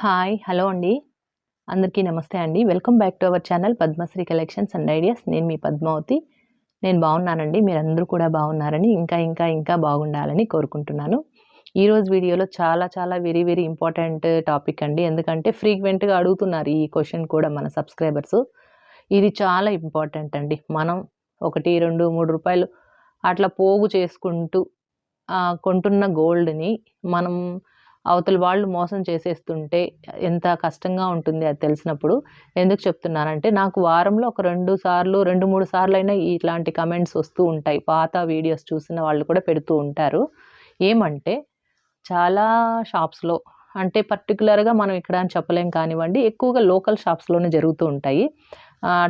Hi hello అండి. అందరికీ నమస్తే అండి. Welcome back to our channel Padmashri collections and ideas. నేను మీ పద్మావతి. నేను బాగున్నానండి. మీరందరూ కూడా బాగున్నారని ఇంకా ఇంకా ఇంకా బాగుండాలని కోరుకుంటున్నాను. ఈరోజు వీడియోలో చాలా చాలా వెరీ వెరీ ఇంపార్టెంట్ టాపిక్ అండి. ఎందుకంటే ఫ్రీక్వెంట్గా అడుగుతున్నారు ఈ క్వశ్చన్ కూడా మన సబ్స్క్రైబర్స్. ఇది చాలా ఇంపార్టెంట్ అండి. మనం ఒకటి రెండు మూడు రూపాయలు అట్లా పోగు చేసుకుంటూ కొంటున్న గోల్డ్ని మనం అవతల వాళ్ళు మోసం చేసేస్తుంటే ఎంత కష్టంగా ఉంటుంది అది తెలిసినప్పుడు ఎందుకు చెప్తున్నానంటే నాకు వారంలో ఒక రెండు సార్లు రెండు మూడు సార్లు అయినా ఇట్లాంటి కమెంట్స్ వస్తూ ఉంటాయి. పాత వీడియోస్ చూసిన వాళ్ళు కూడా పెడుతూ ఉంటారు. ఏమంటే చాలా షాప్స్లో అంటే పర్టికులర్గా మనం ఇక్కడ అని చెప్పలేం కానివ్వండి ఎక్కువగా లోకల్ షాప్స్లోనే జరుగుతూ ఉంటాయి.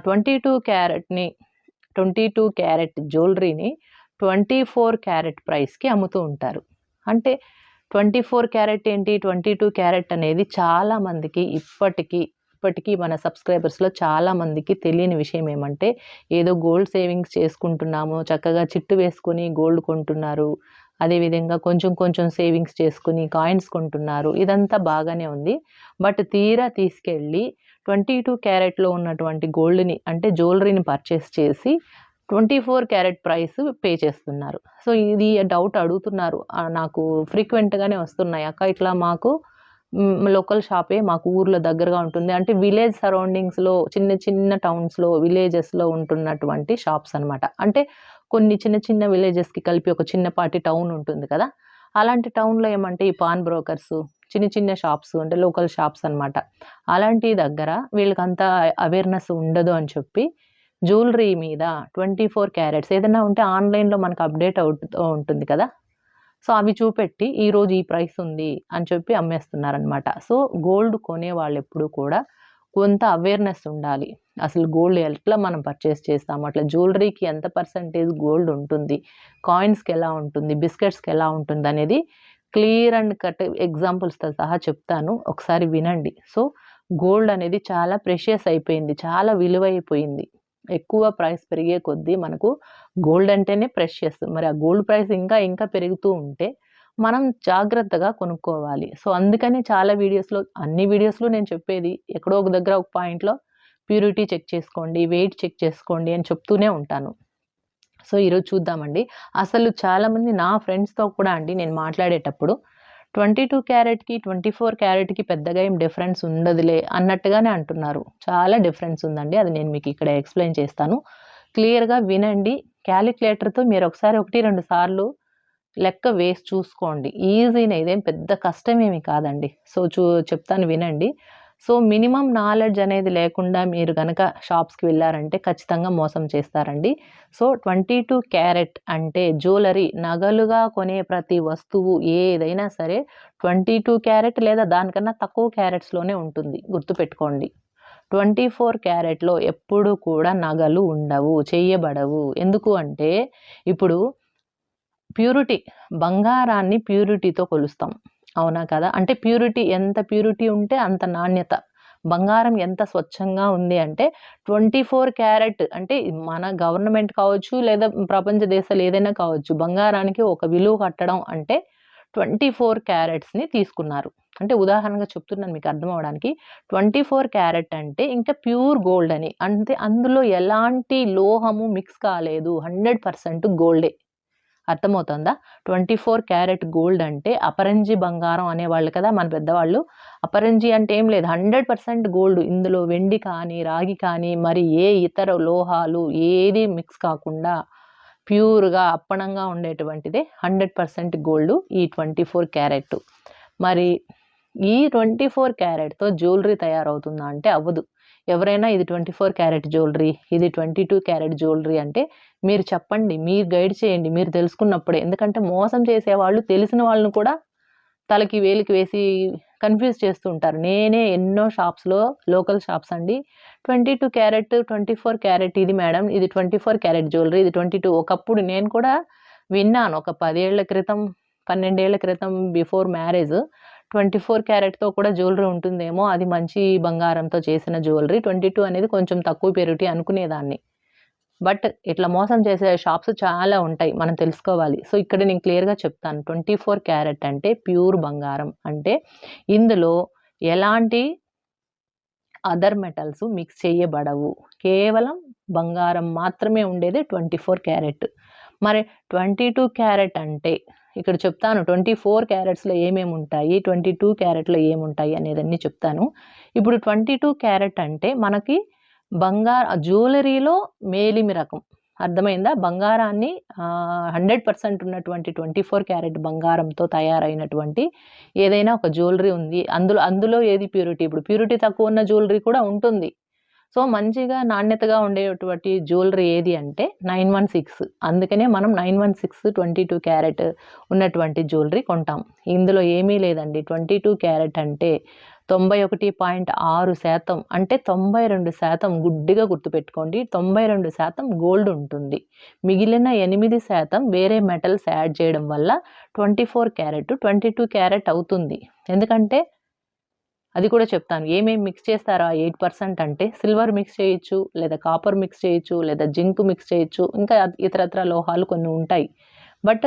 ట్వంటీ టూ క్యారెట్ని ట్వంటీ టూ క్యారెట్ జ్యువెలరీని ట్వంటీ ఫోర్ క్యారెట్ ప్రైస్కి అమ్ముతూ ఉంటారు. అంటే ట్వంటీ ఫోర్ క్యారెట్ ఏంటి? ట్వంటీ టూ క్యారెట్ అనేది చాలా మందికి ఇప్పటికీ ఇప్పటికీ మన సబ్స్క్రైబర్స్లో చాలా మందికి తెలియని విషయం ఏమంటే ఏదో గోల్డ్ సేవింగ్స్ చేసుకుంటున్నాము చక్కగా చిట్టు వేసుకొని గోల్డ్ కొంటున్నారు అదేవిధంగా కొంచెం కొంచెం సేవింగ్స్ చేసుకుని కాయిన్స్ కొంటున్నారు ఇదంతా బాగానే ఉంది. బట్ తీరా తీసుకెళ్ళి ట్వంటీ టూ క్యారెట్లో ఉన్నటువంటి గోల్డ్ని అంటే జ్యువెలరీని పర్చేస్ చేసి twenty four carat price pay చేస్తున్నారు. సో ఇది డౌట్ అడుగుతున్నారు. నాకు ఫ్రీక్వెంట్గానే వస్తున్నాయి. అక్క ఇట్లా మాకు లోకల్ షాపే మాకు ఊర్లో దగ్గరగా ఉంటుంది. అంటే విలేజ్ సరౌండింగ్స్లో చిన్న చిన్న టౌన్స్లో విలేజెస్లో ఉంటున్నటువంటి షాప్స్ అనమాట అంటే కొన్ని చిన్న చిన్న విలేజెస్కి కలిపి ఒక చిన్నపాటి టౌన్ ఉంటుంది కదా. అలాంటి టౌన్లో ఏమంటే ఈ పాన్ బ్రోకర్స్ చిన్న చిన్న షాప్స్ అంటే లోకల్ షాప్స్ అనమాట అలాంటి దగ్గర వీళ్ళకంత అవేర్నెస్ ఉండదు అని చెప్పి జ్యువెలరీ మీద ట్వంటీ ఫోర్ క్యారెట్స్ ఏదైనా ఉంటే ఆన్లైన్లో మనకు అప్డేట్ అవుతూ ఉంటుంది కదా. సో అవి చూపెట్టి ఈరోజు ఈ ప్రైస్ ఉంది అని చెప్పి అమ్మేస్తున్నారనమాట సో గోల్డ్ కొనే వాళ్ళు ఎప్పుడు కూడా కొంత అవేర్నెస్ ఉండాలి. అసలు గోల్డ్ ఎట్లా మనం పర్చేస్ చేస్తాము? అట్లా జ్యువెలరీకి ఎంత పర్సంటేజ్ గోల్డ్ ఉంటుంది? కాయిన్స్కి ఎలా ఉంటుంది? బిస్కెట్స్కి ఎలా ఉంటుంది అనేది క్లియర్ అండ్ కట్ ఎగ్జాంపుల్స్తో సహా చెప్తాను. ఒకసారి వినండి. సో గోల్డ్ అనేది చాలా ప్రెషియస్ అయిపోయింది. చాలా విలువైపోయింది. ఎక్కువ ప్రైస్ పెరిగే కొద్దీ మనకు గోల్డ్ అంటేనే ప్రెషియస్. మరి ఆ గోల్డ్ ప్రైస్ ఇంకా ఇంకా పెరుగుతూ ఉంటే మనం జాగ్రత్తగా కొనుక్కోవాలి. సో అందుకని చాలా వీడియోస్లో అన్ని వీడియోస్లో నేను చెప్పేది ఎక్కడో ఒక దగ్గర ఒక పాయింట్లో ప్యూరిటీ చెక్ చేసుకోండి వెయిట్ చెక్ చేసుకోండి అని చెప్తూనే ఉంటాను. సో ఈరోజు చూద్దామండి. అసలు చాలామంది నా ఫ్రెండ్స్తో కూడా అండి నేను మాట్లాడేటప్పుడు ట్వంటీ టూ క్యారెట్కి ట్వంటీ ఫోర్ క్యారెట్కి పెద్దగా ఏం డిఫరెన్స్ ఉండదులే అన్నట్టుగానే అంటున్నారు. చాలా డిఫరెన్స్ ఉందండి. అది నేను మీకు ఇక్కడ ఎక్స్ప్లెయిన్ చేస్తాను. క్లియర్గా వినండి. క్యాలిక్యులేటర్తో మీరు ఒకసారి ఒకటి రెండు సార్లు లెక్క వేసి చూసుకోండి. ఈజీనే ఇదేం పెద్ద కష్టమేమి కాదండి. సో చూ చెప్తాను వినండి. సో మినిమం నాలెడ్జ్ అనేది లేకుండా మీరు కనుక షాప్స్కి వెళ్ళారంటే ఖచ్చితంగా మోసం చేస్తారండి. సో ట్వంటీ టూ క్యారెట్ అంటే జ్యువెలరీ నగలుగా కొనే ప్రతి వస్తువు ఏదైనా సరే ట్వంటీ టూ క్యారెట్ లేదా దానికన్నా తక్కువ క్యారెట్స్లోనే ఉంటుంది. గుర్తుపెట్టుకోండి. ట్వంటీ ఫోర్ క్యారెట్లో ఎప్పుడు కూడా నగలు ఉండవు చేయబడవు. ఎందుకు అంటే ఇప్పుడు ప్యూరిటీ బంగారాన్ని ప్యూరిటీతో కొలుస్తాం. అవునా కదా? అంటే ప్యూరిటీ ఎంత ప్యూరిటీ ఉంటే అంత నాణ్యత. బంగారం ఎంత స్వచ్ఛంగా ఉంది అంటే ట్వంటీ ఫోర్ క్యారెట్ అంటే మన గవర్నమెంట్ కావచ్చు లేదా ప్రపంచ దేశాలు ఏదైనా కావచ్చు బంగారానికి ఒక విలువ కట్టడం అంటే ట్వంటీ ఫోర్ క్యారెట్స్ని తీసుకున్నారు. అంటే ఉదాహరణగా చెప్తున్నాను మీకు అర్థం అవడానికి ట్వంటీ ఫోర్ క్యారెట్ అంటే ఇంకా ప్యూర్ గోల్డ్ అని. అంటే అందులో ఎలాంటి లోహము మిక్స్ కాలేదు. హండ్రెడ్ పర్సెంట్ గోల్డే. అర్థమవుతుందా? ట్వంటీ ఫోర్ క్యారెట్ గోల్డ్ అంటే అపరంజి బంగారం అనేవాళ్ళు కదా మన పెద్దవాళ్ళు. అపరంజి అంటే ఏం లేదు. Hundred percent gold. ఇందులో వెండి కానీ రాగి కానీ మరి ఏ ఇతర లోహాలు ఏది మిక్స్ కాకుండా ప్యూర్గా అప్పణంగా ఉండేటువంటిదే హండ్రెడ్ పర్సెంట్ గోల్డ్ ఈ ట్వంటీ ఫోర్ క్యారెట్. మరి ఈ ట్వంటీ ఫోర్ క్యారెట్తో జ్యువెలరీ తయారవుతుందా అంటే అవ్వదు. ఎవరైనా ఇది ట్వంటీ ఫోర్ క్యారెట్ జ్యువెలరీ ఇది ట్వంటీ టూ క్యారెట్ జ్యువెలరీ అంటే మీరు చెప్పండి మీరు గైడ్ చేయండి మీరు తెలుసుకున్నప్పుడే. ఎందుకంటే మోసం చేసేవాళ్ళు తెలిసిన వాళ్ళని కూడా తలకి వేలికి వేసి కన్ఫ్యూజ్ చేస్తూ ఉంటారు. నేనే ఎన్నో షాప్స్లో లోకల్ షాప్స్ అండి. Twenty two carat twenty four carat ఇది మేడం ఇది ట్వంటీ ఫోర్ క్యారెట్ జ్యువెలరీ ఇది ట్వంటీ టూ. ఒకప్పుడు నేను కూడా విన్నాను ఒక పదేళ్ళ క్రితం పన్నెండేళ్ళ క్రితం బిఫోర్ మ్యారేజ్ ట్వంటీ ఫోర్ క్యారెట్తో కూడా జ్యువెలరీ ఉంటుందేమో అది మంచి బంగారంతో చేసిన జ్యువెలరీ. ట్వంటీ టూ అనేది కొంచెం తక్కువ పెరుగుటి అనుకునేదాన్ని. బట్ ఇట్లా మోసం చేసే షాప్స్ చాలా ఉంటాయి మనం తెలుసుకోవాలి. సో ఇక్కడ నేను క్లియర్గా చెప్తాను. ట్వంటీ ఫోర్ క్యారెట్ అంటే ప్యూర్ బంగారం. అంటే ఇందులో ఎలాంటి అదర్ మెటల్స్ మిక్స్ చేయబడవు. కేవలం బంగారం మాత్రమే ఉండేది ట్వంటీ ఫోర్ క్యారెట్. మరి ట్వంటీ టూ క్యారెట్ అంటే ఇక్కడ చెప్తాను ట్వంటీ ఫోర్ క్యారెట్స్లో ఏమేమి ఉంటాయి ట్వంటీ టూ క్యారెట్లో ఏముంటాయి అనేదన్నీ చెప్తాను. ఇప్పుడు ట్వంటీ టూ క్యారెట్ అంటే మనకి బంగారు జ్యువెలరీలో మేలిమి రకం. అర్థమైందా? బంగారాన్ని హండ్రెడ్ పర్సెంట్ ఉన్నటువంటి ట్వంటీ ఫోర్ క్యారెట్ బంగారంతో తయారైనటువంటి ఏదైనా ఒక జ్యువెలరీ ఉంది. అందులో అందులో ఏది ప్యూరిటీ? ఇప్పుడు ప్యూరిటీ తక్కువ ఉన్న జ్యువెలరీ కూడా ఉంటుంది. సో మంచిగా నాణ్యతగా ఉండేటువంటి జ్యువెలరీ ఏది అంటే నైన్ వన్ సిక్స్. అందుకనే మనం nine one six twenty two carat ఉన్నటువంటి జ్యువెలరీ కొంటాం. ఇందులో ఏమీ లేదండి. ట్వంటీ టూ క్యారెట్ అంటే తొంభై ఒకటి పాయింట్ ఆరు శాతం అంటే తొంభై రెండు శాతం గుడ్డిగా గుర్తుపెట్టుకోండి. తొంభై రెండు శాతం గోల్డ్ ఉంటుంది. మిగిలిన ఎనిమిది శాతం వేరే మెటల్స్ యాడ్ చేయడం వల్ల twenty four carat twenty two carat అవుతుంది. ఎందుకంటే అది కూడా చెప్తాను. ఏమేమి మిక్స్ చేస్తారా ఎయిట్ పర్సెంట్ అంటే సిల్వర్ మిక్స్ చేయొచ్చు లేదా కాపర్ మిక్స్ చేయొచ్చు లేదా జింక్ మిక్స్ చేయొచ్చు ఇంకా ఇతరత్ర లోహాలు కొన్ని ఉంటాయి. బట్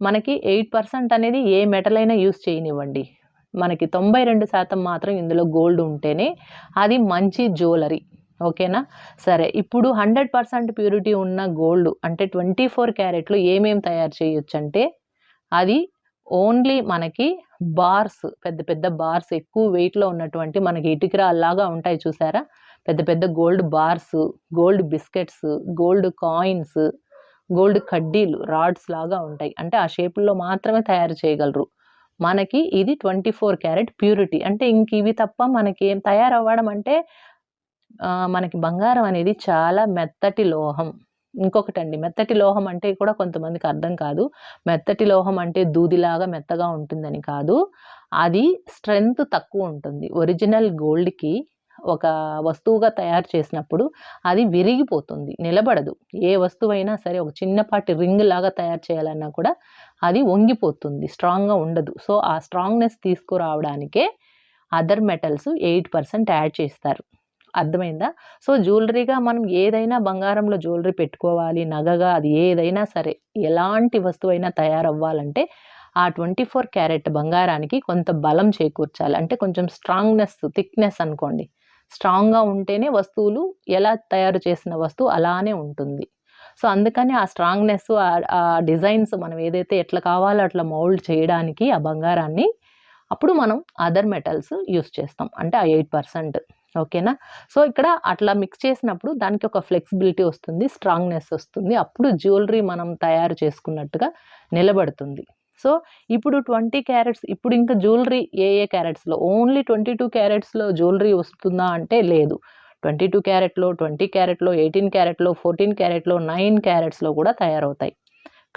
మనకి ఎయిట్ పర్సెంట్ అనేది ఏ మెటల్ అయినా యూస్ చేయనివ్వండి. మనకి తొంభై రెండు శాతం మాత్రం ఇందులో గోల్డ్ ఉంటేనే అది మంచి జ్యువెలరీ ఓకేనా? సరే ఇప్పుడు హండ్రెడ్ పర్సెంట్ ప్యూరిటీ ఉన్న గోల్డ్ అంటే ట్వంటీ ఫోర్ క్యారెట్లు ఏమేమి తయారు చేయొచ్చు అంటే అది ఓన్లీ మనకి బార్స్ పెద్ద పెద్ద బార్స్ ఎక్కువ వెయిట్లో ఉన్నటువంటి మనకి ఇటుకరాల్లాగా ఉంటాయి చూసారా? పెద్ద పెద్ద gold bars gold biscuits gold coins gold కడ్డీలు రాడ్స్ లాగా ఉంటాయి. అంటే ఆ షేపుల్లో మాత్రమే తయారు చేయగలరు. మనకి ఇది ట్వంటీ ఫోర్ క్యారెట్ ప్యూరిటీ. అంటే ఇంక ఇవి తప్ప మనకి ఏం తయారవ్వడం అంటే మనకి బంగారం అనేది చాలా మెత్తటి లోహం. ఇంకొకటండి మెత్తటి లోహం అంటే కూడా కొంతమందికి అర్థం కాదు. మెత్తటి లోహం అంటే దూదిలాగా మెత్తగా ఉంటుందని కాదు. అది స్ట్రెంగ్త్ తక్కువ ఉంటుంది. ఒరిజినల్ గోల్డ్కి ఒక వస్తువుగా తయారు చేసినప్పుడు అది విరిగిపోతుంది నిలబడదు. ఏ వస్తువైనా సరే ఒక చిన్నపాటి రింగ్ లాగా తయారు చేయాలన్నా కూడా అది వంగిపోతుంది స్ట్రాంగ్గా ఉండదు. సో ఆ strongness తీసుకురావడానికే other metals eight percent add చేస్తారు. అర్థమైందా? సో జ్యువెలరీగా మనం ఏదైనా బంగారంలో జ్యువెలరీ పెట్టుకోవాలి నగగా అది ఏదైనా సరే ఎలాంటి వస్తువైనా తయారవ్వాలంటే ఆ ట్వంటీ ఫోర్ క్యారెట్ బంగారానికి కొంత బలం చేకూర్చాలి. అంటే కొంచెం స్ట్రాంగ్నెస్ థిక్నెస్ అనుకోండి. స్ట్రాంగ్గా ఉంటేనే వస్తువులు ఎలా తయారు చేసిన వస్తువు అలానే ఉంటుంది. సో అందుకని ఆ స్ట్రాంగ్నెస్ ఆ డిజైన్స్ మనం ఏదైతే ఎట్లా కావాలో అట్లా మౌల్డ్ చేయడానికి ఆ బంగారాన్ని అప్పుడు మనం అదర్ మెటల్స్ యూస్ చేస్తాం. అంటే ఆ ఎయిట్ పర్సెంట్. ఓకేనా? సో ఇక్కడ అట్లా మిక్స్ చేసినప్పుడు దానికి ఒక ఫ్లెక్సిబిలిటీ వస్తుంది స్ట్రాంగ్నెస్ వస్తుంది. అప్పుడు జ్యువెలరీ మనం తయారు చేసుకున్నట్టుగా నిలబడుతుంది. సో ఇప్పుడు ట్వంటీ క్యారెట్స్ ఇప్పుడు ఇంకా జ్యువెలరీ ఏ ఏ క్యారెట్స్లో? ఓన్లీ ట్వంటీ టూ క్యారెట్స్లో జ్యువెలరీ వస్తుందా అంటే లేదు. ట్వంటీ టూ క్యారెట్లో ట్వంటీ క్యారెట్లో ఎయిటీన్ క్యారెట్లో ఫోర్టీన్ క్యారెట్లో నైన్ క్యారెట్స్లో కూడా తయారవుతాయి.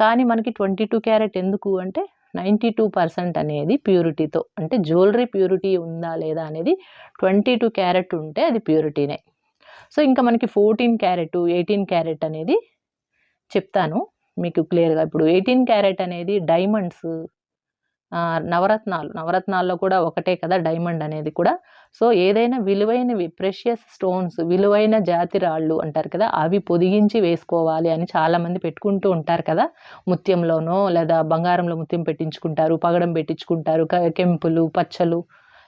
కానీ మనకి ట్వంటీ టూ క్యారెట్ ఎందుకు అంటే నైంటీ టూ పర్సెంట్ అనేది ప్యూరిటీతో అంటే జ్యువెలరీ ప్యూరిటీ ఉందా లేదా అనేది ట్వంటీ టూ క్యారెట్ ఉంటే అది ప్యూరిటీనే. సో ఇంకా మనకి ఫోర్టీన్ క్యారెట్ ఎయిటీన్ క్యారెట్ అనేది చెప్తాను. మీకు క్లియర్గా. ఇప్పుడు ఎయిటీన్ క్యారెట్ అనేది డైమండ్స్ నవరత్నాలు. నవరత్నాల్లో కూడా ఒకటే కదా డైమండ్ అనేది కూడా. సో ఏదైనా విలువైనవి ప్రెషియస్ స్టోన్స్ విలువైన జాతి రాళ్ళు అంటారు కదా అవి పొదిగించి వేసుకోవాలి అని చాలామంది పెట్టుకుంటూ ఉంటారు కదా. ముత్యంలోనో లేదా బంగారంలో ముత్యం పెట్టించుకుంటారు పగడం పెట్టించుకుంటారు కెంపులు పచ్చలు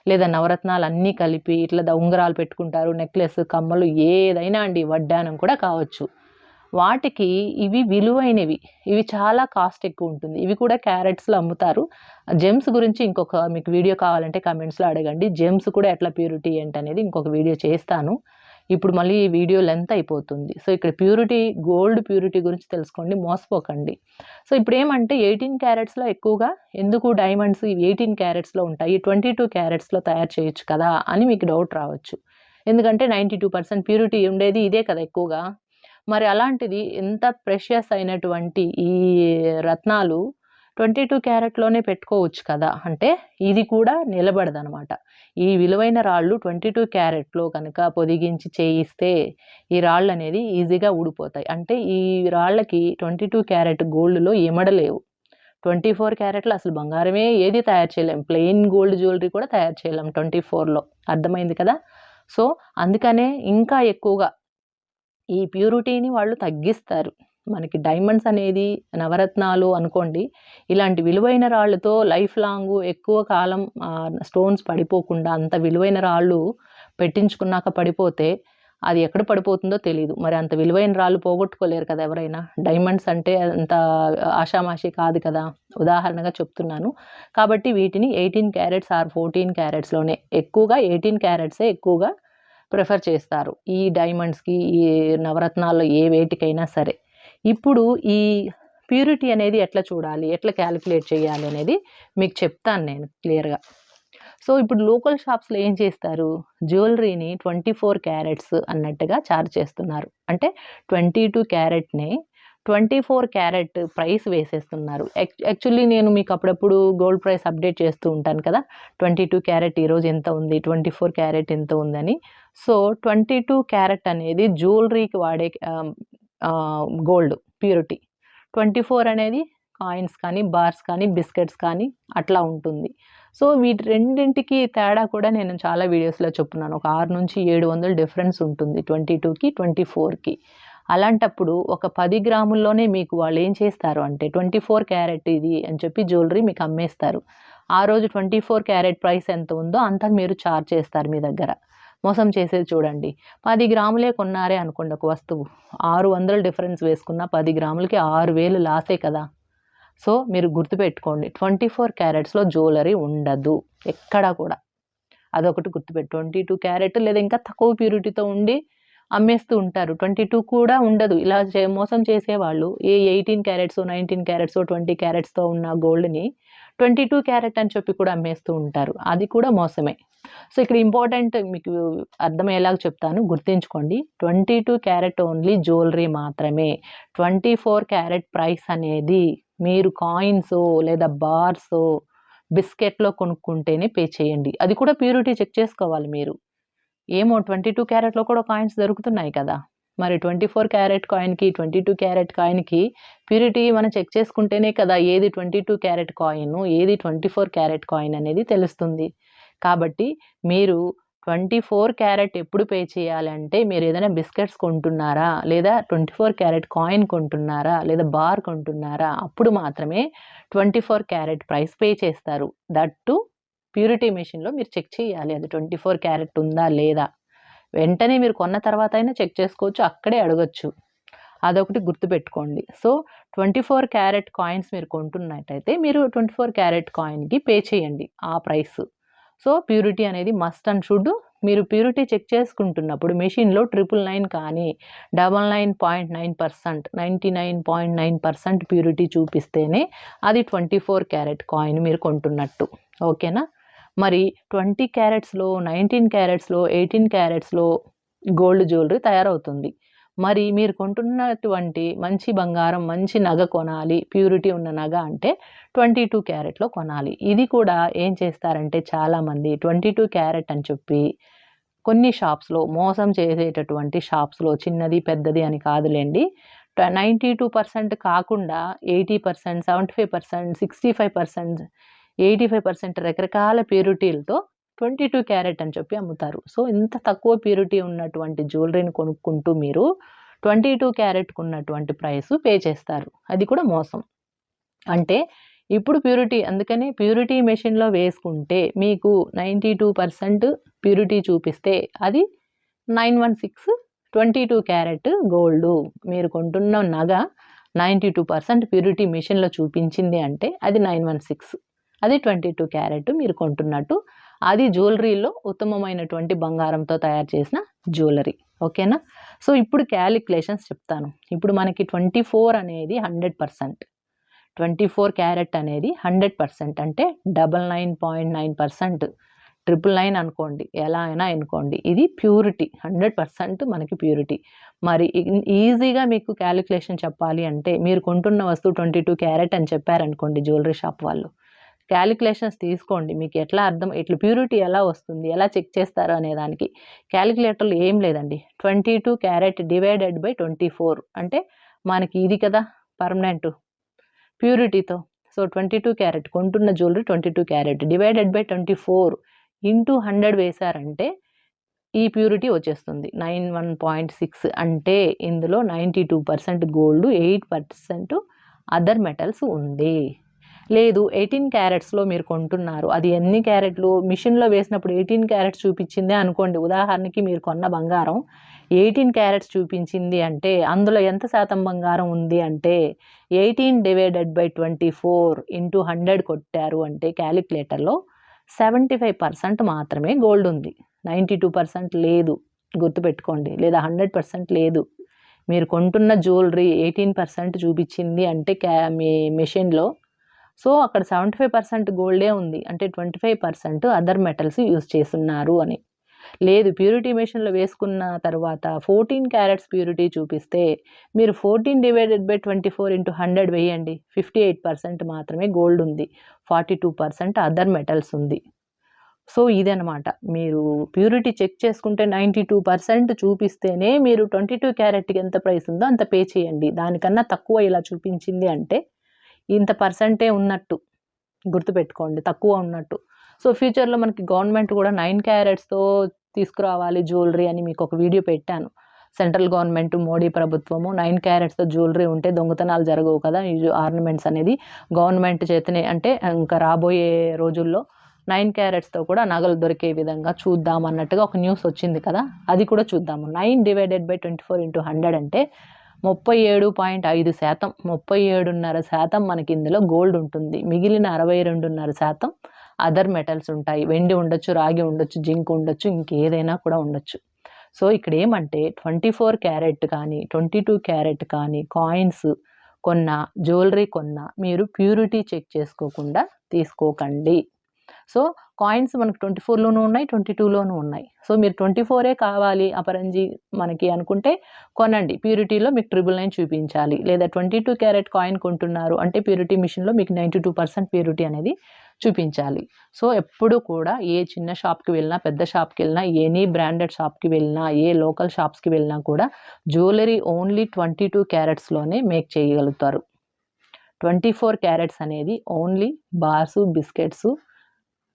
లేదా నవరత్నాలు అన్నీ కలిపి ఇట్లా ఉంగరాలు పెట్టుకుంటారు నెక్లెస్ కమ్మలు ఏదైనా అండి వడ్డానం కూడా కావచ్చు. వాటికి ఇవి విలువైనవి. ఇవి చాలా కాస్ట్ ఎక్కువ ఉంటుంది. ఇవి కూడా క్యారెట్స్లో అమ్ముతారు. జెమ్స్ గురించి ఇంకొక మీకు వీడియో కావాలంటే కమెంట్స్లో అడగండి. జెమ్స్ కూడా ఎట్లా ప్యూరిటీ ఏంటనేది ఇంకొక వీడియో చేస్తాను. ఇప్పుడు మళ్ళీ ఈ వీడియో లెంత్ అయిపోతుంది. సో ఇక్కడ ప్యూరిటీ గోల్డ్ ప్యూరిటీ గురించి తెలుసుకోండి. మోసపోకండి. సో ఇప్పుడు ఏమంటే ఎయిటీన్ క్యారెట్స్లో ఎక్కువగా ఎందుకు డైమండ్స్ ఇవి ఎయిటీన్ క్యారెట్స్లో ఉంటాయి? ట్వంటీ టూ క్యారెట్స్లో తయారు చేయొచ్చు కదా అని మీకు డౌట్ రావచ్చు. ఎందుకంటే నైంటీ టూ పర్సెంట్ ప్యూరిటీ ఉండేది ఇదే కదా ఎక్కువగా. మరి అలాంటిది ఎంత ప్రెషియస్ అయినటువంటి ఈ రత్నాలు ట్వంటీ టూ క్యారెట్లోనే పెట్టుకోవచ్చు కదా? అంటే ఇది కూడా నిలబడదనమాట. ఈ విలువైన రాళ్ళు ట్వంటీ టూ క్యారెట్లో కనుక పొదిగించి చేయిస్తే ఈ రాళ్ళు అనేది ఈజీగా ఊడిపోతాయి. అంటే ఈ రాళ్ళకి ట్వంటీ టూ క్యారెట్ గోల్డ్లో ఎమడలేవు. ట్వంటీ ఫోర్ క్యారెట్లు అసలు బంగారమే ఏది తయారు చేయలేం. ప్లెయిన్ గోల్డ్ జ్యువెలరీ కూడా తయారు చేయలేం ట్వంటీ ఫోర్లో. అర్థమైంది కదా? సో అందుకనే ఇంకా ఎక్కువగా ఈ ప్యూరిటీని వాళ్ళు తగ్గిస్తారు. మనకి డైమండ్స్ అనేది నవరత్నాలు అనుకోండి ఇలాంటి విలువైన రాళ్ళతో లైఫ్ లాంగ్ ఎక్కువ కాలం స్టోన్స్ పడిపోకుండా అంత విలువైన రాళ్ళు పెట్టించుకున్నాక పడిపోతే అది ఎక్కడ పడిపోతుందో తెలియదు మరి అంత విలువైన రాళ్ళు పోగొట్టుకోలేరు కదా ఎవరైనా. డైమండ్స్ అంటే అంత ఆషామాషి కాదు కదా. ఉదాహరణగా చెప్తున్నాను. కాబట్టి వీటిని ఎయిటీన్ క్యారెట్స్ ఆర్ ఫోర్టీన్ క్యారెట్స్లోనే. ఎక్కువగా ఎయిటీన్ క్యారెట్సే ఎక్కువగా ప్రిఫర్ చేస్తారు. ఈ డైమండ్స్కి ఈ నవరత్నాల్లో ఏ వేటికైనా సరే. ఇప్పుడు ఈ ప్యూరిటీ అనేది ఎట్లా చూడాలి? ఎట్లా క్యాలిక్యులేట్ చేయాలి అనేది మీకు చెప్తాను నేను క్లియర్గా. సో ఇప్పుడు లోకల్ షాప్స్లో ఏం చేస్తారు? జ్యువెలరీని ట్వంటీ ఫోర్ క్యారెట్స్ అన్నట్టుగా చార్జ్ చేస్తున్నారు. అంటే ట్వంటీ టూ క్యారెట్ని ట్వంటీ ఫోర్ క్యారెట్ ప్రైస్ వేసేస్తున్నారు. యాక్చువల్లీ నేను మీకు అప్పుడప్పుడు గోల్డ్ ప్రైస్ అప్డేట్ చేస్తూ ఉంటాను కదా. ట్వంటీ టూ క్యారెట్ ఈరోజు ఎంత ఉంది? ట్వంటీ ఫోర్ క్యారెట్ ఎంత ఉందని. సో ట్వంటీ టూ క్యారెట్ అనేది జ్యువెలరీకి వాడే గోల్డ్ ప్యూరిటీ. ట్వంటీ ఫోర్ అనేది కాయిన్స్ కానీ బార్స్ కానీ బిస్కెట్స్ కానీ అట్లా ఉంటుంది. సో వీటి రెండింటికి తేడా కూడా నేను చాలా వీడియోస్లో చెప్తున్నాను ఒక ఆరు నుంచి ఏడు వందలు డిఫరెన్స్ ఉంటుంది ట్వంటీ టూకి ట్వంటీ ఫోర్కి. అలాంటప్పుడు ఒక పది గ్రాముల్లోనే మీకు వాళ్ళు ఏం చేస్తారు అంటే ట్వంటీ ఫోర్ క్యారెట్ ఇది అని చెప్పి జ్యువెలరీ మీకు అమ్మేస్తారు. ఆ రోజు ట్వంటీ ఫోర్ క్యారెట్ ప్రైస్ ఎంత ఉందో అంత మీరు చార్జ్ చేస్తారు మీ దగ్గర. మోసం చేసేది చూడండి. పది గ్రాములే కొన్నారే అనుకోండి ఒక వస్తువు. ఆరు వందలు డిఫరెన్స్ వేసుకున్న పది గ్రాములకి ఆరు వేలు లాసే కదా. సో మీరు గుర్తుపెట్టుకోండి. ట్వంటీ ఫోర్ క్యారెట్స్లో జ్యువెలరీ ఉండదు. ఎక్కడా కూడా. అదొకటి గుర్తుపెట్టు ట్వంటీ టూ క్యారెట్ లేదా ఇంకా తక్కువ ప్యూరిటీతో ఉండి అమ్మేస్తూ ఉంటారు. ట్వంటీ టూ కూడా ఉండదు. ఇలా చే మోసం చేసేవాళ్ళు ఏ eighteen carats nineteen carats twenty క్యారెట్స్తో ఉన్న గోల్డ్ని ట్వంటీ టూ క్యారెట్ అని చెప్పి కూడా అమ్మేస్తూ ఉంటారు. అది కూడా మోసమే. సో ఇక్కడ ఇంపార్టెంట్ మీకు అర్థమయ్యేలాగా చెప్తాను. గుర్తుంచుకోండి. Twenty two carat only jewellery మాత్రమే. ట్వంటీ ఫోర్ క్యారెట్ ప్రైస్ అనేది మీరు కాయిన్స్ లేదా బార్స్ బిస్కెట్లో కొనుక్కుంటేనే పే చేయండి. అది కూడా ప్యూరిటీ చెక్ చేసుకోవాలి మీరు. ఏమో ట్వంటీ టూ క్యారెట్లో కూడా కాయిన్స్ దొరుకుతున్నాయి కదా. మరి ట్వంటీ ఫోర్ క్యారెట్ కాయిన్కి ట్వంటీ టూ క్యారెట్ కాయిన్కి ప్యూరిటీ మనం చెక్ చేసుకుంటేనే కదా ఏది ట్వంటీ టూ క్యారెట్ కాయిన్ ఏది ట్వంటీ ఫోర్ క్యారెట్ కాయిన్ అనేది తెలుస్తుంది. కాబట్టి మీరు ట్వంటీ ఫోర్ క్యారెట్ ఎప్పుడు పే చేయాలంటే మీరు ఏదైనా బిస్కెట్స్ కొంటున్నారా? లేదా ట్వంటీ ఫోర్ క్యారెట్ కాయిన్ కొంటున్నారా? లేదా బార్ కొంటున్నారా? అప్పుడు మాత్రమే twenty four carat price pay చేస్తారు. దట్ టు ప్యూరిటీ మెషిన్లో మీరు చెక్ చేయాలి. అది ట్వంటీ ఫోర్ క్యారెట్ ఉందా లేదా? వెంటనే మీరు కొన్న తర్వాత అయినా చెక్ చేసుకోవచ్చు. అక్కడే అడగచ్చు. అదొకటి గుర్తుపెట్టుకోండి. So twenty four carat coins మీరు కొంటున్నట్టయితే మీరు ట్వంటీ ఫోర్ క్యారెట్ కాయిన్కి పే చేయండి ఆ ప్రైస్. సో ప్యూరిటీ అనేది మస్ట్ అండ్ షుడ్. మీరు ప్యూరిటీ చెక్ చేసుకుంటున్నప్పుడు మెషిన్లో ట్రిపుల్ నైన్ కానీ double nine point nine percent ninety nine point nine percent purity చూపిస్తేనే అది ట్వంటీ ఫోర్ క్యారెట్ కాయిన్ మీరు కొంటున్నట్టు. ఓకేనా? మరి ట్వంటీ క్యారెట్స్లో నైన్టీన్ క్యారెట్స్లో ఎయిటీన్ క్యారెట్స్లో గోల్డ్ జ్యువెలరీ తయారవుతుంది. మరి మీరు కొంటున్నటువంటి మంచి బంగారం మంచి నగ కొనాలి ప్యూరిటీ ఉన్న నగ అంటే ట్వంటీ టూ క్యారెట్లో కొనాలి. ఇది కూడా ఏం చేస్తారంటే చాలామంది ట్వంటీ టూ క్యారెట్ అని చెప్పి కొన్ని షాప్స్లో మోసం చేసేటటువంటి షాప్స్లో చిన్నది పెద్దది అని కాదులేండి. నైంటీ టూ పర్సెంట్ కాకుండా eighty percent seventy five percent sixty five percent eighty five percent రకరకాల ప్యూరిటీలతో ట్వంటీ టూ క్యారెట్ అని చెప్పి అమ్ముతారు. సో ఇంత తక్కువ ప్యూరిటీ ఉన్నటువంటి జ్యువెలరీని కొనుక్కుంటూ మీరు ట్వంటీ టూ క్యారెట్కు ఉన్నటువంటి ప్రైస్ పే చేస్తారు. అది కూడా మోసం. అంటే ఇప్పుడు ప్యూరిటీ అందుకనే ప్యూరిటీ మెషిన్లో వేసుకుంటే మీకు నైంటీ టూ పర్సెంట్ ప్యూరిటీ చూపిస్తే అది nine one six twenty two carat gold. మీరు కొంటున్న నగ నైంటీ టూ పర్సెంట్ ప్యూరిటీ మిషన్లో చూపించింది అంటే అది నైన్ వన్ సిక్స్. అది ట్వంటీ టూ క్యారెట్ మీరు కొంటున్నట్టు. అది జ్యువెలరీలో ఉత్తమమైనటువంటి బంగారంతో తయారు చేసిన జ్యువెలరీ. ఓకేనా? సో ఇప్పుడు క్యాలిక్యులేషన్స్ చెప్తాను. ఇప్పుడు మనకి ట్వంటీ ఫోర్ అనేది hundred percent. Twenty four carat అనేది హండ్రెడ్ పర్సెంట్ అంటే double nine point nine percent. Triple nine అనుకోండి. ఎలా అయినా అనుకోండి ఇది ప్యూరిటీ. హండ్రెడ్ పర్సెంట్ మనకి ప్యూరిటీ. మరి ఈజీగా మీకు క్యాలిక్యులేషన్ చెప్పాలి అంటే మీరు కొంటున్న వస్తువు ట్వంటీ టూ క్యారెట్ అని చెప్పారనుకోండి జ్యువెలరీ షాప్ వాళ్ళు. క్యాలిక్యులేషన్స్ తీసుకోండి. మీకు ఎట్లా అర్థం ఇట్లా ప్యూరిటీ ఎలా వస్తుంది ఎలా చెక్ చేస్తారు అనే దానికి క్యాలిక్యులేటర్లు ఏం లేదండి. Twenty two carat divided by twenty four అంటే మనకి ఇది కదా పర్మనెంట్ ప్యూరిటీతో. So twenty two carat కొంటున్న jewellery twenty two carat divided by twenty four into hundred వేశారంటే ఈ ప్యూరిటీ వచ్చేస్తుంది. నైన్ వన్ పాయింట్ సిక్స్ అంటే ఇందులో ninety two percent gold eight percent other metals ఉంది. లేదు ఎయిటీన్ క్యారెట్స్లో మీరు కొంటున్నారు. అది ఎన్ని క్యారెట్లు? మిషన్లో వేసినప్పుడు ఎయిటీన్ క్యారెట్స్ చూపించిందే అనుకోండి. ఉదాహరణకి మీరు కొన్న బంగారం ఎయిటీన్ క్యారెట్స్ చూపించింది అంటే అందులో ఎంత శాతం బంగారం ఉంది అంటే eighteen divided by twenty four into hundred కొట్టారు అంటే క్యాలిక్యులేటర్లో సెవెంటీ ఫైవ్ పర్సెంట్ మాత్రమే గోల్డ్ ఉంది. నైంటీ టూ పర్సెంట్ లేదు గుర్తుపెట్టుకోండి. లేదా హండ్రెడ్ పర్సెంట్ లేదు. మీరు కొంటున్న జ్యువెలరీ ఎయిటీన్ పర్సెంట్ చూపించింది అంటే క్యా మీ మెషిన్లో సో అక్కడ సెవెంటీ ఫైవ్ పర్సెంట్ గోల్డే ఉంది. అంటే twenty five percent other metals use చేస్తున్నారు అని. లేదు ప్యూరిటీ మిషన్లో వేసుకున్న తర్వాత ఫోర్టీన్ క్యారెట్స్ ప్యూరిటీ చూపిస్తే మీరు fourteen divided by twenty four into hundred వేయండి. ఫిఫ్టీ ఎయిట్ పర్సెంట్ మాత్రమే గోల్డ్ ఉంది. Forty two percent other metals ఉంది. సో ఇదనమాట మీరు ప్యూరిటీ చెక్ చేసుకుంటే నైంటీ టూ పర్సెంట్ చూపిస్తేనే మీరు ట్వంటీ టూ క్యారెట్కి ఎంత ప్రైస్ ఉందో అంత పే చేయండి. దానికన్నా తక్కువ ఇలా చూపించింది అంటే ఇంత పర్సెంటే ఉన్నట్టు గుర్తుపెట్టుకోండి తక్కువ ఉన్నట్టు. సో ఫ్యూచర్లో మనకి గవర్నమెంట్ కూడా నైన్ క్యారెట్స్తో తీసుకురావాలి జ్యువెలరీ అని మీకు ఒక వీడియో పెట్టాను. సెంట్రల్ గవర్నమెంట్ మోడీ ప్రభుత్వము నైన్ క్యారెట్స్తో జ్యువెలరీ ఉంటే దొంగతనాలు జరగవు కదా ఈ ఆర్నమెంట్స్ అనేది. గవర్నమెంట్ చేతనే అంటే ఇంకా రాబోయే రోజుల్లో నైన్ క్యారెట్స్తో కూడా నగలు దొరికే విధంగా చూద్దాం అన్నట్టుగా ఒక న్యూస్ వచ్చింది కదా అది కూడా చూద్దాము. Nine divided by twenty four into hundred అంటే ముప్పై ఏడు పాయింట్ ఐదు శాతం. ముప్పై ఏడున్నర శాతం మనకి ఇందులో గోల్డ్ ఉంటుంది. మిగిలిన అరవై రెండున్నర శాతం అదర్ మెటల్స్ ఉంటాయి. వెండి ఉండొచ్చు రాగి ఉండొచ్చు జింక్ ఉండొచ్చు ఇంకేదైనా కూడా ఉండొచ్చు. సో ఇక్కడ ఏమంటే ట్వంటీ ఫోర్ క్యారెట్ కానీ ట్వంటీ టూ క్యారెట్ కానీ కాయిన్స్ కొన్న జ్యువెలరీ కొన్న మీరు ప్యూరిటీ చెక్ చేసుకోకుండా తీసుకోకండి. సో కాయిన్స్ మనకు ట్వంటీ ఫోర్లోనూ ఉన్నాయి ట్వంటీ టూలోనూ ఉన్నాయి. సో మీరు ట్వంటీ ఫోరే కావాలి అపరంజి మనకి అనుకుంటే కొనండి. ప్యూరిటీలో మీకు ట్రిబుల్ నైన్ చూపించాలి. లేదా ట్వంటీ టూ క్యారెట్ కాయిన్ కొంటున్నారు అంటే ప్యూరిటీ మిషన్లో మీకు నైంటీ టూ పర్సెంట్ ప్యూరిటీ అనేది చూపించాలి. సో ఎప్పుడు కూడా ఏ చిన్న షాప్కి వెళ్ళినా పెద్ద షాప్కి వెళ్ళినా ఎనీ బ్రాండెడ్ షాప్కి వెళ్ళినా ఏ లోకల్ షాప్స్కి వెళ్ళినా కూడా జ్యువెలరీ ఓన్లీ ట్వంటీ టూ క్యారెట్స్లోనే మేక్ చేయగలుగుతారు. ట్వంటీ ఫోర్ క్యారెట్స్ అనేది ఓన్లీ బార్సు బిస్కెట్స్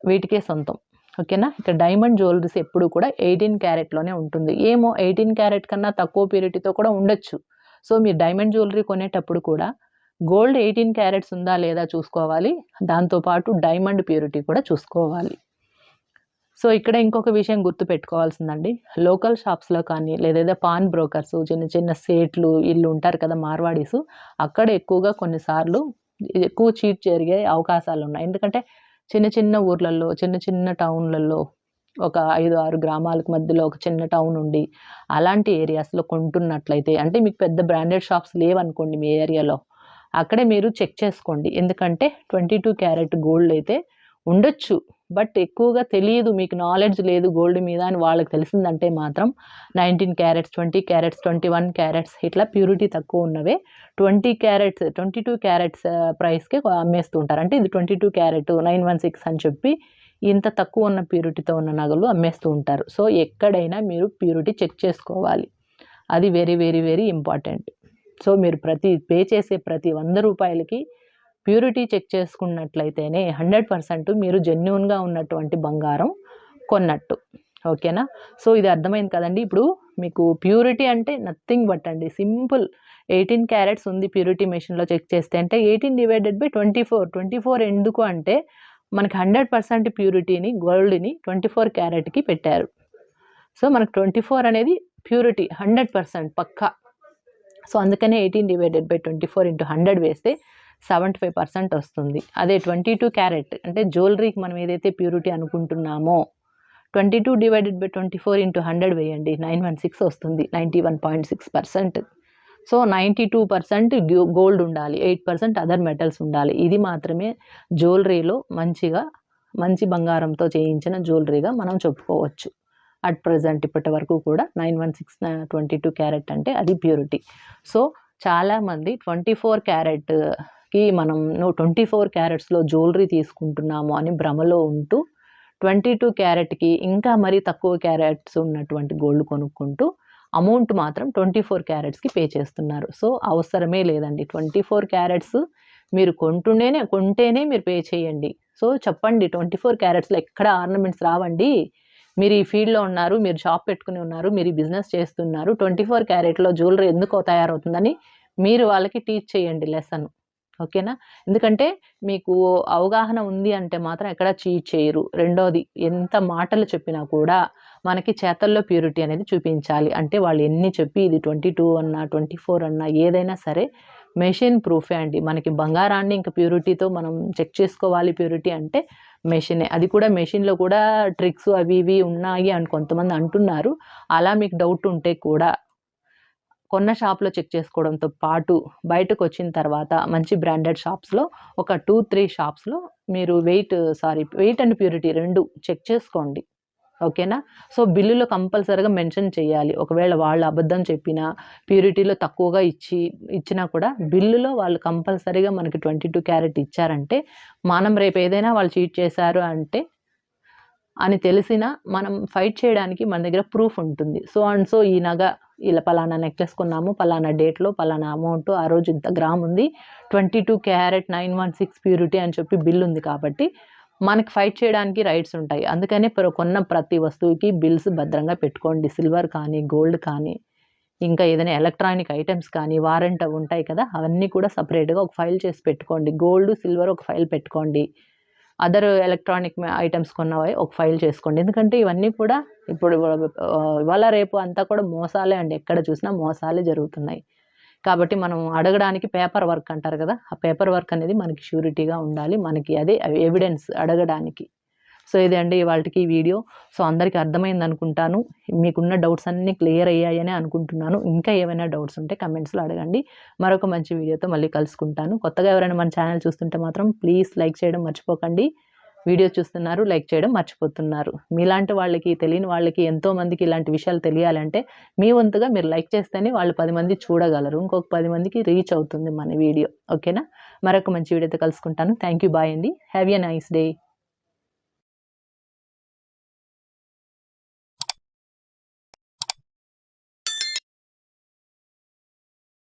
వీటికే సొంతం. ఓకేనా? ఇక డైమండ్ జ్యువెలరీస్ ఎప్పుడు కూడా ఎయిటీన్ క్యారెట్లోనే ఉంటుంది. ఏమో ఎయిటీన్ క్యారెట్ కన్నా తక్కువ ప్యూరిటీతో కూడా ఉండొచ్చు. సో మీరు డైమండ్ జ్యువెలరీ కొనేటప్పుడు కూడా గోల్డ్ ఎయిటీన్ క్యారెట్స్ ఉందా లేదా చూసుకోవాలి. దాంతోపాటు డైమండ్ ప్యూరిటీ కూడా చూసుకోవాలి. సో ఇక్కడ ఇంకొక విషయం గుర్తు పెట్టుకోవాల్సిందండి. లోకల్ షాప్స్లో కానీ లేదా పాన్ బ్రోకర్స్ చిన్న చిన్న సేట్లు ఇల్లు ఉంటారు కదా మార్వాడీస్ అక్కడ ఎక్కువగా కొన్నిసార్లు ఎక్కువ చీట్ జరిగే అవకాశాలు ఉన్నాయి ఎందుకంటే చిన్న చిన్న ఊర్లలో చిన్న చిన్న టౌన్లలో ఒక ఐదు ఆరు గ్రామాలకు మధ్యలో ఒక చిన్న టౌన్ ఉండి అలాంటి ఏరియాస్లో కొంటున్నట్లయితే అంటే మీకు పెద్ద బ్రాండెడ్ షాప్స్ లేవనుకోండి మీ ఏరియాలో అక్కడే మీరు చెక్ చేసుకోండి. ఎందుకంటే ట్వంటీ టూ క్యారెట్ గోల్డ్ అయితే ఉండొచ్చు. బట్ ఎక్కువగా తెలియదు మీకు నాలెడ్జ్ లేదు గోల్డ్ మీద అని వాళ్ళకి తెలిసిందంటే మాత్రం nineteen carats twenty carats twenty one carats ఇట్లా ప్యూరిటీ తక్కువ ఉన్నవే. Twenty carats twenty two carats ప్రైస్కే అమ్మేస్తూ ఉంటారు. అంటే ఇది twenty two carat nine one six అని చెప్పి ఇంత తక్కువ ఉన్న ప్యూరిటీతో ఉన్న నగలు అమ్మేస్తూ ఉంటారు. సో ఎక్కడైనా మీరు ప్యూరిటీ చెక్ చేసుకోవాలి. అది very very very important so మీరు ప్రతి పే చేసే ప్రతి వంద రూపాయలకి ప్యూరిటీ చెక్ చేసుకున్నట్లయితేనే హండ్రెడ్ పర్సెంట్ మీరు జెన్యున్గా ఉన్నటువంటి బంగారం కొన్నట్టు. ఓకేనా? సో ఇది అర్థమైంది కదండి. ఇప్పుడు మీకు ప్యూరిటీ అంటే నథింగ్ బట్ అండి సింపుల్ ఎయిటీన్ క్యారెట్స్ ఉంది ప్యూరిటీ మెషిన్లో చెక్ చేస్తే అంటే eighteen divided by twenty four. Twenty four ఎందుకు అంటే మనకి హండ్రెడ్ పర్సెంట్ ప్యూరిటీని గోల్డ్ని ట్వంటీ ఫోర్ క్యారెట్కి పెట్టారు. సో మనకు ట్వంటీ ఫోర్ అనేది ప్యూరిటీ హండ్రెడ్ పర్సెంట్ పక్కా. సో అందుకనే eighteen divided by twenty four into hundred వేస్తే సెవెంటీ ఫైవ్ పర్సెంట్ వస్తుంది. అదే ట్వంటీ టూ క్యారెట్ అంటే జ్యువెలరీకి మనం ఏదైతే ప్యూరిటీ అనుకుంటున్నామో twenty two divided by twenty four into hundred వేయండి నైన్ వన్ సిక్స్ వస్తుంది ninety one point six percent. So ninety two percent gold ఉండాలి ఎయిట్ పర్సెంట్ అదర్ మెటల్స్ ఉండాలి. ఇది మాత్రమే జ్యువెలరీలో మంచిగా మంచి బంగారంతో చేయించిన జ్యువెలరీగా మనం చెప్పుకోవచ్చు. అట్ ప్రజెంట్ ఇప్పటి వరకు కూడా nine one six twenty two carat అంటే అది ప్యూరిటీ. సో చాలామంది ట్వంటీ ఫోర్ క్యారెట్ క్యారెట్కి మనం ట్వంటీ ఫోర్ క్యారెట్స్లో జ్యువెలరీ తీసుకుంటున్నాము అని భ్రమలో ఉంటూ ట్వంటీ టూ క్యారెట్కి ఇంకా మరీ తక్కువ క్యారెట్స్ ఉన్నటువంటి గోల్డ్ కొనుక్కుంటూ అమౌంట్ మాత్రం ట్వంటీ ఫోర్ క్యారెట్స్కి పే చేస్తున్నారు. సో అవసరమే లేదండి. ట్వంటీ ఫోర్ క్యారెట్స్ మీరు కొంటుండేనే కొంటేనే మీరు పే చేయండి. సో చెప్పండి ట్వంటీ ఫోర్ క్యారెట్స్లో ఎక్కడ ఆర్నమెంట్స్ రావండి? మీరు ఈ ఫీల్డ్లో ఉన్నారు మీరు షాప్ పెట్టుకుని ఉన్నారు మీరు ఈ బిజినెస్ చేస్తున్నారు. ట్వంటీ ఫోర్ క్యారెట్లో జ్యువెలరీ ఎందుకో తయారవుతుందని మీరు వాళ్ళకి టీచ్ చేయండి లెసన్. ఓకేనా? ఎందుకంటే మీకు అవగాహన ఉంది అంటే మాత్రం ఎక్కడ చీట్ చేయరు. రెండోది ఎంత మాటలు చెప్పినా కూడా మనకి చేతల్లో ప్యూరిటీ అనేది చూపించాలి. అంటే వాళ్ళు ఎన్ని చెప్పి ఇది ట్వంటీ టూ అన్నా ట్వంటీ ఫోర్ అన్నా ఏదైనా సరే మెషిన్ ప్రూఫే అండి. మనకి బంగారాన్ని ఇంకా ప్యూరిటీతో మనం చెక్ చేసుకోవాలి ప్యూరిటీ అంటే మెషినే. అది కూడా మెషిన్లో కూడా ట్రిక్స్ అవి ఇవి ఉన్నాయి అని కొంతమంది అంటున్నారు. అలా మీకు డౌట్ ఉంటే కూడా కొన్న షాప్లో చెక్ చేసుకోవడంతో పాటు బయటకు వచ్చిన తర్వాత మంచి బ్రాండెడ్ షాప్స్లో ఒక టూ త్రీ షాప్స్లో మీరు weight sorry weight and purity రెండు చెక్ చేసుకోండి. ఓకేనా? సో బిల్లులో కంపల్సరీగా మెన్షన్ చేయాలి. ఒకవేళ వాళ్ళు అబద్ధం చెప్పినా ప్యూరిటీలో తక్కువగా ఇచ్చి ఇచ్చినా కూడా బిల్లులో వాళ్ళు కంపల్సరీగా మనకి ట్వంటీ టూ క్యారెట్ ఇచ్చారంటే మనం రేపు ఏదైనా వాళ్ళు చీట్ చేశారు అంటే అని తెలిసినా మనం ఫైట్ చేయడానికి మన దగ్గర ప్రూఫ్ ఉంటుంది. సో అండ్ సో ఈ నగ ఇలా పలానా నెక్లెస్ కొన్నాము పలానా డేట్లో పలానా అమౌంట్ ఆ రోజు ఇంత గ్రామ్ ఉంది. Twenty two carat nine one six purity అని చెప్పి బిల్ ఉంది కాబట్టి మనకి ఫైట్ చేయడానికి రైట్స్ ఉంటాయి. అందుకనే కొన్న ప్రతి వస్తువుకి బిల్స్ భద్రంగా పెట్టుకోండి. సిల్వర్ కానీ గోల్డ్ కానీ ఇంకా ఏదైనా ఎలక్ట్రానిక్ ఐటమ్స్ కానీ వారెంట్ ఉంటాయి కదా అవన్నీ కూడా సపరేట్గా ఒక ఫైల్ చేసి పెట్టుకోండి. గోల్డ్ సిల్వర్ ఒక ఫైల్ పెట్టుకోండి. అదర్ ఎలక్ట్రానిక్ ఐటమ్స్ కొన్నవి ఒక ఫైల్ చేసుకోండి. ఎందుకంటే ఇవన్నీ కూడా ఇప్పుడు ఇవాళ రేపు అంతా కూడా మోసాలే అండి. ఎక్కడ చూసినా మోసాలే జరుగుతున్నాయి. కాబట్టి మనం అడగడానికి పేపర్ వర్క్ అంటారు కదా ఆ పేపర్ వర్క్ అనేది మనకి షూరిటీగా ఉండాలి. మనకి అదే ఎవిడెన్స్ అడగడానికి. సో ఇదే అండి ఇవాళకి ఈ వీడియో. సో అందరికీ అర్థమైంది అనుకుంటాను. మీకున్న డౌట్స్ అన్నీ క్లియర్ అయ్యాయని అనుకుంటున్నాను. ఇంకా ఏమైనా డౌట్స్ ఉంటే కమెంట్స్లో అడగండి. మరొక మంచి వీడియోతో మళ్ళీ కలుసుకుంటాను. కొత్తగా ఎవరైనా మన ఛానల్ చూస్తుంటే మాత్రం ప్లీజ్ లైక్ చేయడం మర్చిపోకండి. వీడియో చూస్తున్నారు లైక్ చేయడం మర్చిపోతున్నారు. మీలాంటి వాళ్ళకి తెలియని వాళ్ళకి ఎంతోమందికి ఇలాంటి విషయాలు తెలియాలంటే మీ వంతుగా మీరు లైక్ చేస్తేనే వాళ్ళు పది మంది చూడగలరు. ఇంకొక పది మందికి రీచ్ అవుతుంది మన వీడియో. ఓకేనా? మరొక మంచి వీడియోతో కలుసుకుంటాను. Thank you. బాయ్ అండి. Have a nice day.